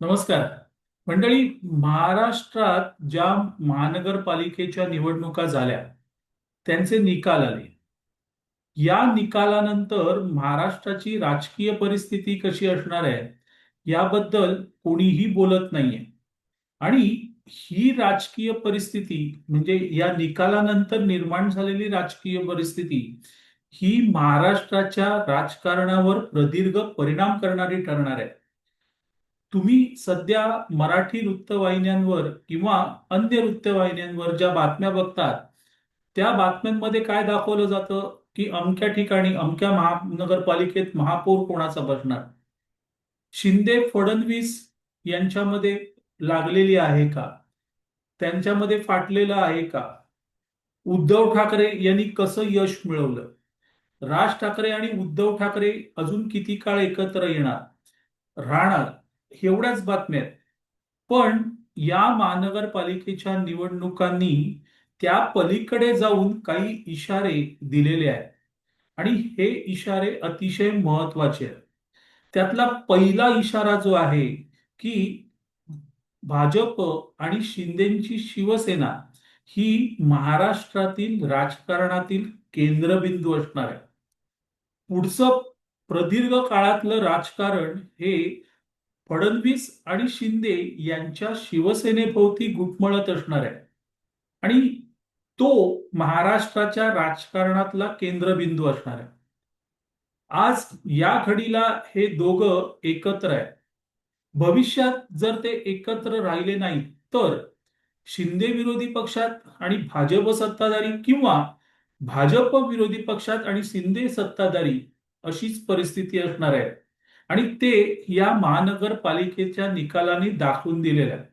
नमस्कार. मंडळी महाराष्ट्रात ज्या महानगरपालिकेच्या निवडणुका झाल्या त्यांचे निकाल आले. या निकालानंतर महाराष्ट्राची राजकीय परिस्थिती कशी असणार आहे याबद्दल कोणीही बोलत नाहीये. आणि ही राजकीय परिस्थिती म्हणजे या निकालानंतर निर्माण झालेली राजकीय परिस्थिती ही महाराष्ट्राच्या राजकारणावर प्रदीर्घ परिणाम करणारी ठरणार आहे. तुम्ही सध्या मराठी वृत्तवाहिन्यांवर किंवा अन्य वृत्तवाहिन्यांवर ज्या बातम्या बघतात त्या बातम्यांमध्ये काय दाखवलं जातं? की अमक्या ठिकाणी अमक्या महानगरपालिकेत महापौर कोणाचा बसणार? शिंदे फडणवीस यांच्यामध्ये लागलेली आहे का? त्यांच्यामध्ये फाटलेलं आहे का? उद्धव ठाकरे यांनी कसं यश मिळवलं? राज ठाकरे आणि उद्धव ठाकरे अजून किती काळ एकत्र येणार? राहणार एवढ्याच बातम्या आहेत. पण या महानगरपालिकेच्या निवडणुकांनी त्या पलीकडे जाऊन काही इशारे दिलेले आहेत. आणि हे इशारे अतिशय महत्त्वाचे आहेत. त्यातला पहिला इशारा जो आहे की भाजप आणि शिंदेची शिवसेना ही महाराष्ट्रातील राजकारणातील केंद्रबिंदू असणार आहे पुढचं प्रदीर्घ काळातलं राजकारण हे फडणवीस आणि शिंदे यांच्या शिवसेनेभोवती गुटमळत असणार आहे आणि तो महाराष्ट्राच्या राजकारणातला केंद्रबिंदू असणार आहे. आज या घडीला हे दोघं एकत्र आहे भविष्यात जर ते एकत्र राहिले नाही तर शिंदे विरोधी पक्षात आणि भाजप सत्ताधारी किंवा भाजप विरोधी पक्षात आणि शिंदे सत्ताधारी अशीच परिस्थिती असणार आहे. आणि ते या महानगरपालिकेच्या निकालांनी दाखवून दिलेलं आहे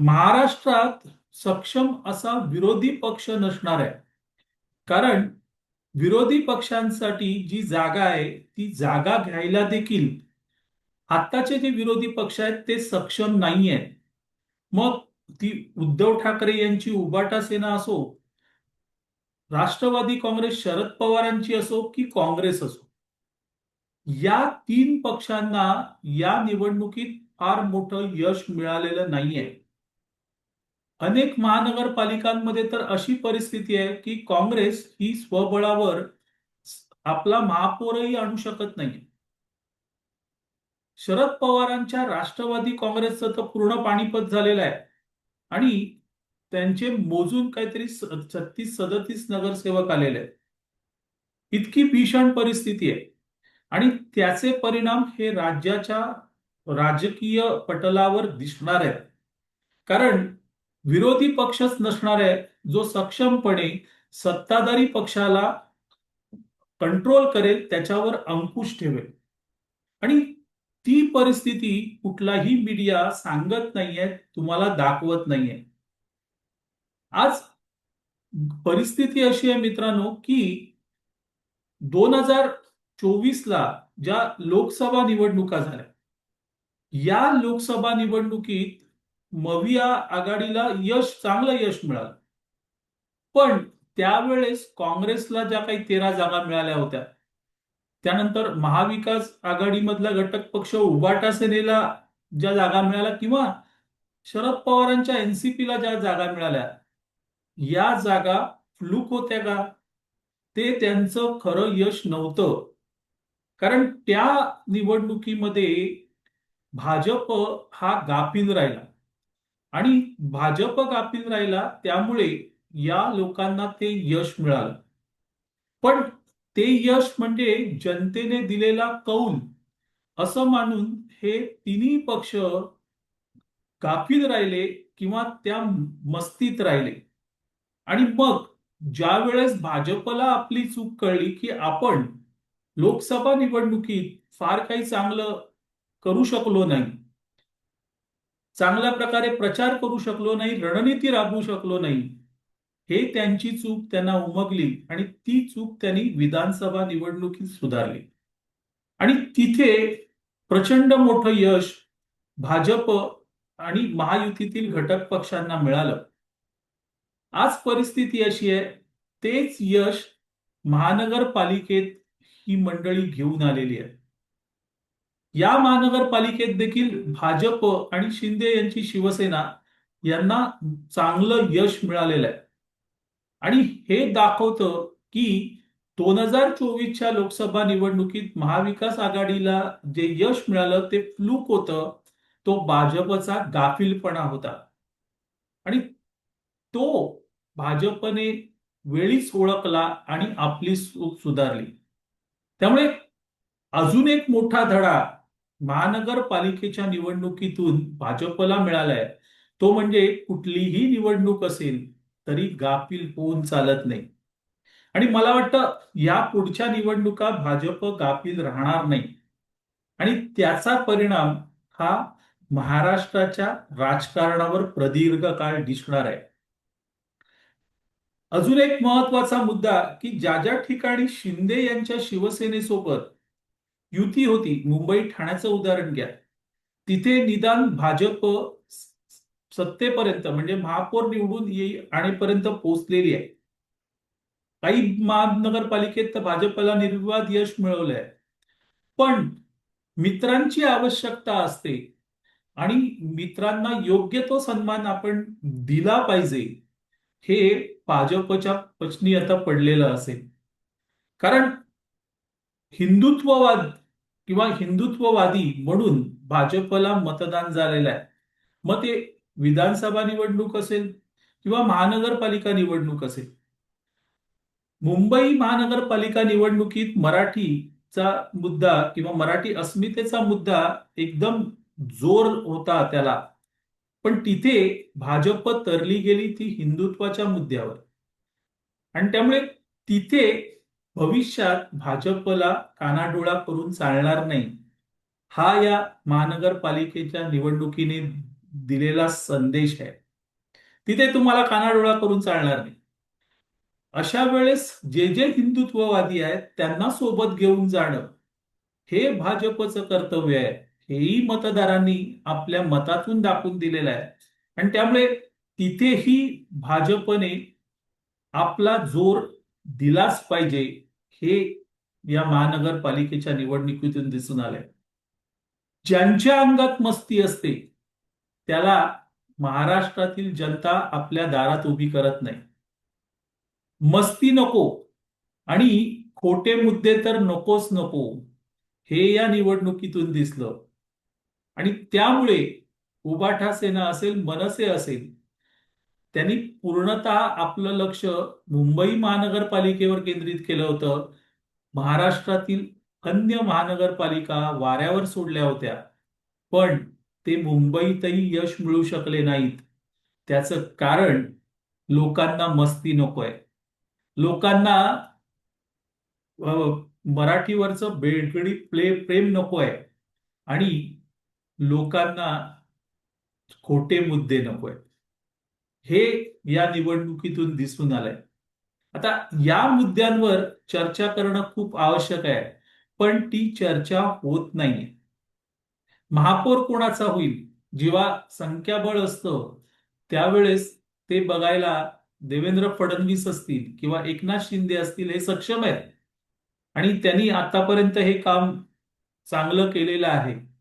महाराष्ट्रात सक्षम असा विरोधी पक्ष नसणार आहे. कारण विरोधी पक्षांसाठी जी जागा आहे ती जागा घ्यायला देखील आताचे जे विरोधी पक्ष आहेत ते सक्षम नाही आहेत. मग ती उद्धव ठाकरे यांची उबाटा सेना असो राष्ट्रवादी काँग्रेस शरद पवारांची असो की काँग्रेस असो या तीन पक्षांना या निवडणुकीत फार मोठं यश मिळालेलं नाहीये. अनेक महानगरपालिकांमध्ये तर अशी परिस्थिती आहे की काँग्रेस ही स्वबळावर आपला महापौरही आणू शकत नाही शरद पवारांच्या राष्ट्रवादी काँग्रेसचं तर पूर्ण पाणीपत झालेलं आहे. आणि त्यांचे मोजून काहीतरी छत्तीस सदतीस नगरसेवक आलेले आहेत. इतकी भीषण परिस्थिती आहे. आणि त्याचे परिणाम हे राज्याच्या राजकीय पटलावर दिसणार आहेत. कारण विरोधी पक्षच नसणार आहे जो सक्षमपणे सत्ताधारी पक्षाला कंट्रोल करेल त्याच्यावर अंकुश ठेवेल. आणि ती परिस्थिती कुठलाही मीडिया सांगत नाहीये तुम्हाला दाखवत नाहीये. आज परिस्थिती अशी आहे मित्रांनो की दोन हजार चोवीसला ज्या लोकसभा निवडणुका झाल्या या लोकसभा निवडणुकीत मविया आघाडीला यश चांगलं यश मिळालं. पण त्यावेळेस काँग्रेसला ज्या काही तेरा जागा मिळाल्या होत्या त्यानंतर महाविकास आघाडीमधला घटक पक्ष उबाटा सेनेला ज्या जागा मिळाल्या किंवा शरद पवारांच्या एनसीपीला ज्या जागा मिळाल्या या जागा फ्लूक होत्या का? ते त्यांचं खरं यश नव्हतं. कारण त्या निवडणुकीमध्ये भाजप हा गाफीन राहिला. आणि भाजप गापीन राहिला त्यामुळे या लोकांना ते यश मिळालं. पण ते यश म्हणजे जनतेने दिलेला कौल असं मानून हे तिन्ही पक्ष गाफील राहिले किंवा त्या मस्तीत राहिले. आणि मग ज्या वेळेस भाजपला आपली चूक कळली की आपण लोकसभा निवडणुकीत फार काही चांगलं करू शकलो नाही. चांगल्या प्रकारे प्रचार करू शकलो नाही रणनीती राबवू शकलो नाही. हे त्यांची चूक त्यांना उमगली आणि ती चूक त्यांनी विधानसभा निवडणुकीत सुधारली. आणि तिथे प्रचंड मोठं यश भाजप आणि महायुतीतील घटक पक्षांना मिळालं. आज परिस्थिती अशी आहे तेच यश महानगरपालिकेत ही मंडळी घेऊन आलेली आहे या महानगरपालिकेत देखील भाजप आणि शिंदे यांची शिवसेना यांना चांगलं यश मिळालेलं आहे. आणि हे दाखवतं की दोन हजार चोवीसच्या लोकसभा निवडणुकीत महाविकास आघाडीला जे यश मिळालं ते फ्लूक होतं. तो भाजपचा गाफीलपणा होता. आणि तो भाजपने वेळीच ओळखला आणि आपली सुधारली. त्यामुळे अजून एक मोठा धडा महानगरपालिकेच्या निवडणुकीतून भाजपला मिळालाय. तो म्हणजे कुठलीही निवडणूक असेल तरी गाफील होऊन चालत नाही. आणि मला वाटतं या पुढच्या निवडणुका भाजप गाफील राहणार नाही. आणि त्याचा परिणाम हा महाराष्ट्राच्या राजकारणावर प्रदीर्घ काळ दिसणार आहे. अजून एक महत्त्वाचा मुद्दा की ज्या ज्या ठिकाणी शिंदे यांच्या शिवसेनेसोबत युती होती मुंबई ठाण्याचं उदाहरण घ्या. तिथे निदान भाजप सत्तेपर्यंत म्हणजे महापौर निवडून येईल आणेपर्यंत पोहोचलेली आहे. काही महानगरपालिकेत तर भाजपला निर्विवाद यश मिळवलंय. पण मित्रांची आवश्यकता असते आणि मित्रांना योग्य तो सन्मान आपण दिला पाहिजे. हे भाजपच्या पचनी आता पडलेलं असेल. कारण हिंदुत्ववाद किंवा हिंदुत्ववादी म्हणून भाजपला मतदान झालेलं आहे. मग ते विधानसभा निवडणूक असेल किंवा महानगरपालिका निवडणूक असेल. मुंबई महानगरपालिका निवडणुकीत मराठीचा मुद्दा किंवा मराठी अस्मितेचा मुद्दा एकदम जोर होता त्याला. पण तिथे भाजप तरली गेली ती हिंदुत्वाच्या मुद्द्यावर. आणि त्यामुळे तिथे भविष्यात भाजपला कानाडोळा करून चालणार नाही. हा या महानगरपालिकेच्या निवडणुकीने दिलेला संदेश आहे. तिथे तुम्हाला कानाडोळा करून चालणार नाही. अशा वेळेस जे जे हिंदुत्ववादी आहेत त्यांना सोबत घेऊन जाणं हे भाजपचं कर्तव्य आहे. हेही मतदारांनी आपल्या मतातून दाखवून दिलेलं आहे. आणि त्यामुळे तिथेही भाजपने आपला जोर दिलाच पाहिजे हे या महानगरपालिकेच्या निवडणुकीतून दिसून आलंय. ज्यांच्या अंगात मस्ती असते त्याला महाराष्ट्रातील जनता आपल्या दारात उभी करत नाही. मस्ती नको आणि खोटे मुद्दे तर नकोच नको हे या निवडणुकीतून दिसलं. आणि त्यामुळे उबाठा सेना असेल मनसे असेल त्यांनी पूर्णतः आपलं लक्ष मुंबई महानगरपालिकेवर केंद्रित केलं होतं. महाराष्ट्रातील अन्य महानगरपालिका वाऱ्यावर सोडल्या होत्या. पण ते मुंबईतही यश मिळू शकले नाहीत. त्याचं कारण लोकांना मस्ती नकोय. लोकांना मराठीवरचं बेडगडी प्ले प्रेम नकोय. आणि लोकांना खोटे मुद्दे नकोय हे या निवडणुकीतून दिसून आलंय. आता या मुद्द्यांवर चर्चा करणं खूप आवश्यक आहे पण ती चर्चा होत नाहीये. महापौर कोणाचा होईल? जेव्हा संख्याबळ असतं त्यावेळेस ते बघायला देवेंद्र फडणवीस असतील किंवा एकनाथ शिंदे असतील हे सक्षम आहेत. आणि त्यांनी आतापर्यंत हे काम चांगलं केलेलं आहे.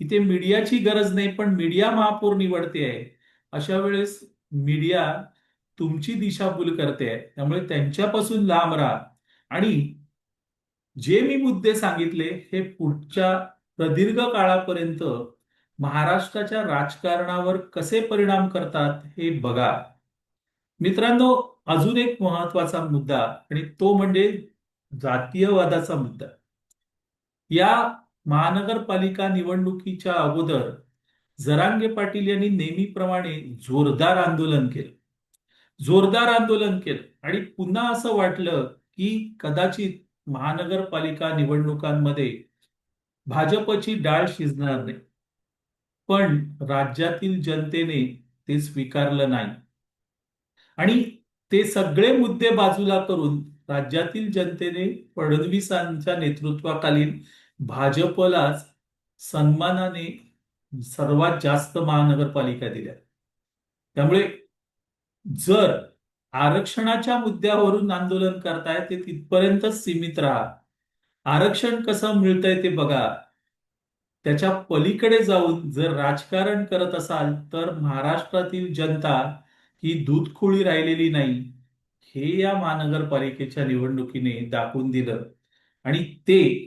इथे मीडियाची गरज नाही पण मीडिया महापौर निवडते आहे. अशा वेळेस मीडिया तुमची दिशाभूल करते आहे. त्यामुळे त्यांच्यापासून लांब राहा. आणि जे मी मुद्दे सांगितले हे पुढच्या प्रदीर्घ काळापर्यंत महाराष्ट्राच्या राजकारणावर कसे परिणाम करतात हे बघा. मित्रांनो अजून एक महत्त्वाचा मुद्दा आणि तो म्हणजे जातीयवादाचा मुद्दा. या महानगरपालिका निवडणुकीच्या अगोदर जरांगे पाटील यांनी नेहमीप्रमाणे जोरदार आंदोलन केलं. जोरदार आंदोलन केलं. आणि पुन्हा असं वाटलं की कदाचित महानगरपालिका निवडणुकांमध्ये भाजपची डाळ शिजणार नाही. पण राज्यातील जनतेने ते स्वीकारलं नाही. आणि ते सगळे मुद्दे बाजूला करून राज्यातील जनतेने फडणवीसांच्या नेतृत्वाखालील भाजपलाच सन्मानाने सर्वात जास्त महानगरपालिका दिल्या. त्यामुळे जर आरक्षणाच्या मुद्द्यावरून आंदोलन करताय ते तिथपर्यंतच सीमित राहा. आरक्षण कसं मिळतंय ते बघा. त्याच्या पलीकडे जाऊन जर राजकारण करत असाल तर महाराष्ट्रातील जनता ही दूधखोळी राहिलेली नाही. हे या महानगरपालिकेच्या निवडणुकीने दाखवून दिलं. आणि ते